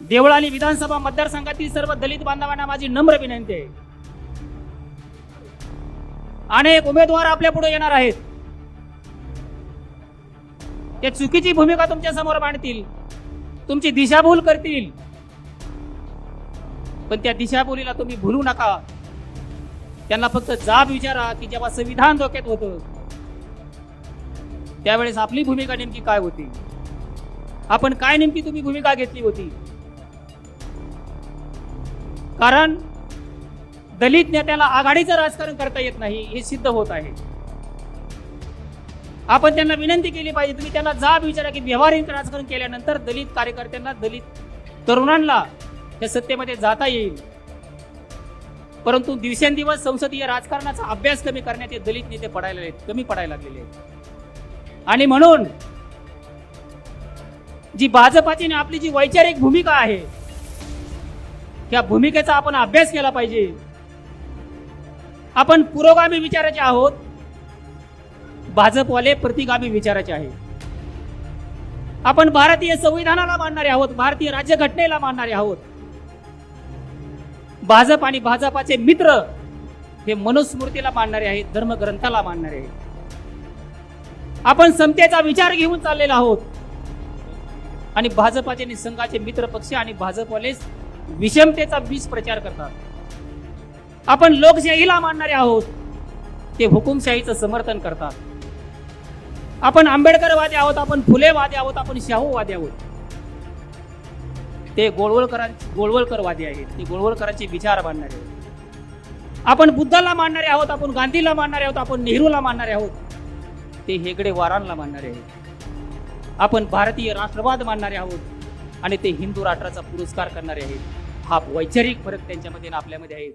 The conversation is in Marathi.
देवळाली विधानसभा मतदारसंघातील सर्व दलित बांधवांना माझी नम्र विनंती आहे. अनेक उमेदवार आपल्या पुढे येणार आहेत. ते चुकीची भूमिका तुमच्यासमोर मांडतील. तुमची दिशाभूल करतील. पण त्या दिशाभूलीला तुम्ही भुलू नका. त्यांना फक्त जाब विचारा की जेव्हा संविधान धोक्यात होतं त्यावेळेस आपली भूमिका नेमकी काय होती? आपण काय नेमकी तुम्ही भूमिका घेतली होती? कारण दलित नेत्याला आघाडीचं राजकारण करता येत नाही हे सिद्ध होत आहे. आपण त्यांना विनंती केली पाहिजे तुम्ही त्यांना जाब विचारा की व्यवहारिक राजकारण केल्यानंतर दलित कार्यकर्त्यांना दलित तरुणांना त्या सत्तेमध्ये जाता येईल. परंतु दिवसेंदिवस संसदीय राजकारणाचा अभ्यास कमी करण्यात हे दलित नेते पडायला आहेत कमी पडायला लागलेले आहेत. आणि म्हणून जी भाजपाची आणि आपली जी वैचारिक भूमिका आहे या भूमिकेचा आपण अभ्यास केला पाहिजे. आपण पुरोगामी विचाराचे आहोत. भाजपवाले प्रतिगामी विचाराचे आहे. आपण भारतीय संविधानाला मानणारे आहोत भारतीय राज्यघटनेला मानणारे आहोत. भाजप आणि भाजपाचे मित्र हे मनुस्मृतीला मानणारे आहेत धर्मग्रंथाला मानणारे आहेत. आपण समतेचा विचार घेऊन चाललेला आहोत. आणि भाजपाचे आणि संघाचे मित्र पक्ष आणि भाजपवाले विषमतेचा बीज प्रचार करतात आपण लोकशाहीला मानणारे आहोत ते हुकुमशाहीचं समर्थन करतात. आपण आंबेडकरवादी आहोत आपण फुलेवादी आहोत आपण शाहूवादी आहोत. ते गोळवळकरां गोळवळकरवादी आहेत. ते गोळवळकरांचे विचार मांडणारे आहेत. आपण बुद्धाला मानणारे आहोत आपण गांधीला मानणारे आहोत आपण नेहरूला मानणारे आहोत. ते हेगडे वारांना मानणारे आहेत. आपण भारतीय राष्ट्रवाद मानणारे आहोत. आणि ते हिंदू राष्ट्राचा पुरस्कार करणारे आहेत. हा वैचारिक फरक त्यांच्यामध्ये आणि आपल्यामध्ये आहे.